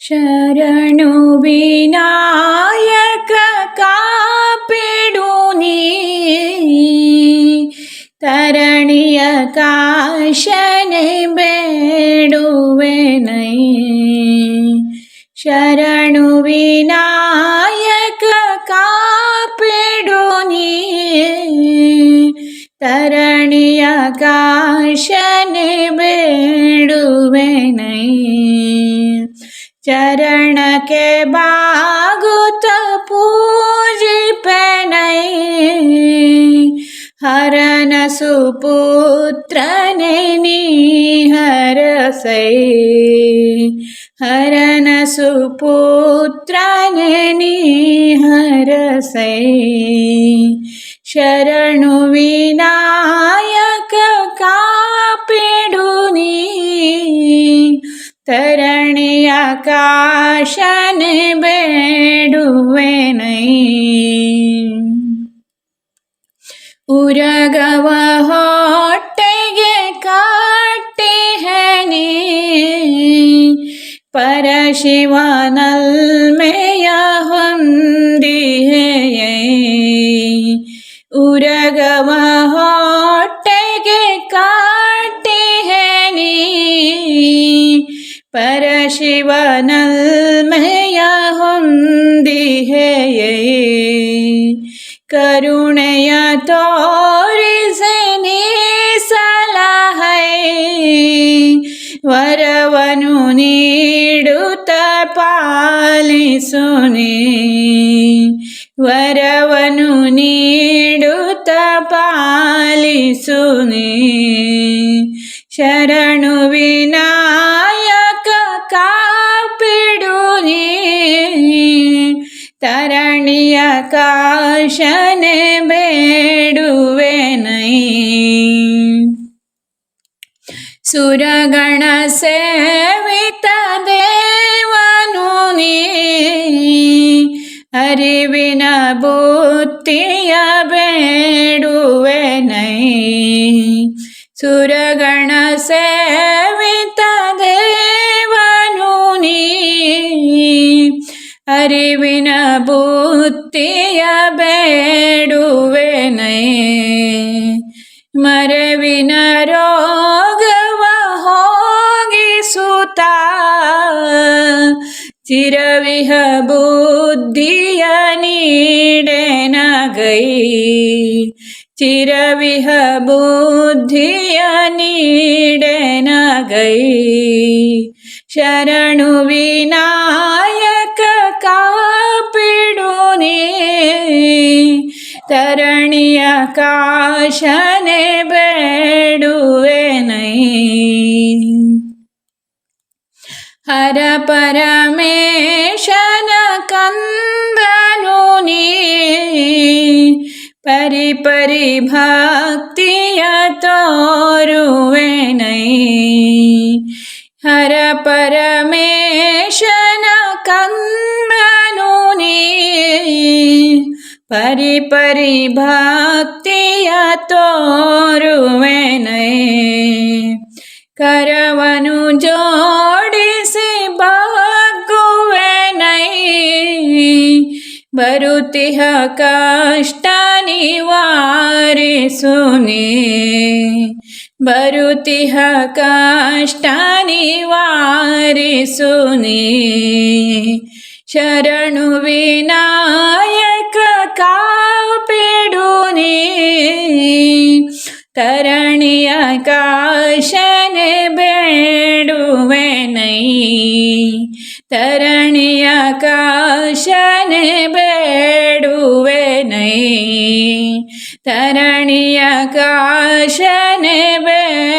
ശരണു വിനായക കാപ്പിടു നീ. തരണിയ കാശനെ വേടുവേനൈ. ശരണു വിനായക കാപ്പിടു നീ. തരണിയ കാശനെ चरण के बागुत पूजी पेनई हरन सुपुत्र ने हर सई हरन सुपुत्र ने हर सई शरणु विनायक ತರಣಿಯ ಕಾಶನೆ ಬೇಡುವೆನೈ ಉರಗವ ಹೊಟ್ಟೆಗೆ ಕಾಟಿ ಹೆನಿ ಪರಶಿವನಲ್ಮೆಯ ಹೊಂದಿಹೆಯೈ ಉರಗವ ಹೊಟ್ಟೆಗೆ ಪರಶಿವನಲ್ಮೆಯ ಹೊಂದಿಹೆಯೇ ಕರುಣೆಯ ತೋರಿಸಿ ನೀ ಸಲಹೈ ವರವನು ನೀಡುತ್ತ ಪಾಲಿಸುನಿ ವರವನು ನೀಡುತ್ತ ಪಾಲಿಸುನಿ ಶರಣು ವಿನಾಯಕ ಬುತ್ತಿಯ ಬೇಡುವೆ ನೈ. ಸುರಗಣ ಸೇವಿತ ದೇವನು ನೀ. ಅರಿವಿನ ಬುತ್ತಿಯ ಬೇಡುವೆ ನೈ. ಮರವಿನ ರೋಗವ ಹೋಗಿಸುತ್ತ. ಚಿರವಿಹ ಬುದ್ಧಿಯ ನೀಡೆನಗೈ ಚಿರವಿಹ ಬುದ್ಧಿಯ ನೀಡೆನಗೈ ಶರಣು ವಿನಾಯಕ ಕಾಪಿಡು ನೀ ತರಣಿಯ ಕಾಶನೆ ಬೇಡುವೆ ನೈ ಹರ ಪರಮೇಶನ പരിപരിഭക്തിയതോരുവേണൈ ഹര പരമേശന കണ്ണനു നീ. പരിപരിഭക്തിയതോരുവേണൈ കരവനു ജോ ಬರುತಿಹ ಕಷ್ಟ ನಿವಾರಿಸುನಿ ಬರುತಿಹ ಕಷ್ಟ ನಿವಾರಿಸುನಿ ಶರಣು ವಿನಾಯಕ ತರಣಿಯ ಕಾಶನೆ ಬೇಡುವೆ ನೈ ತರಣಿಯ ಕಾಶನೆ ಬೇಡುವೆ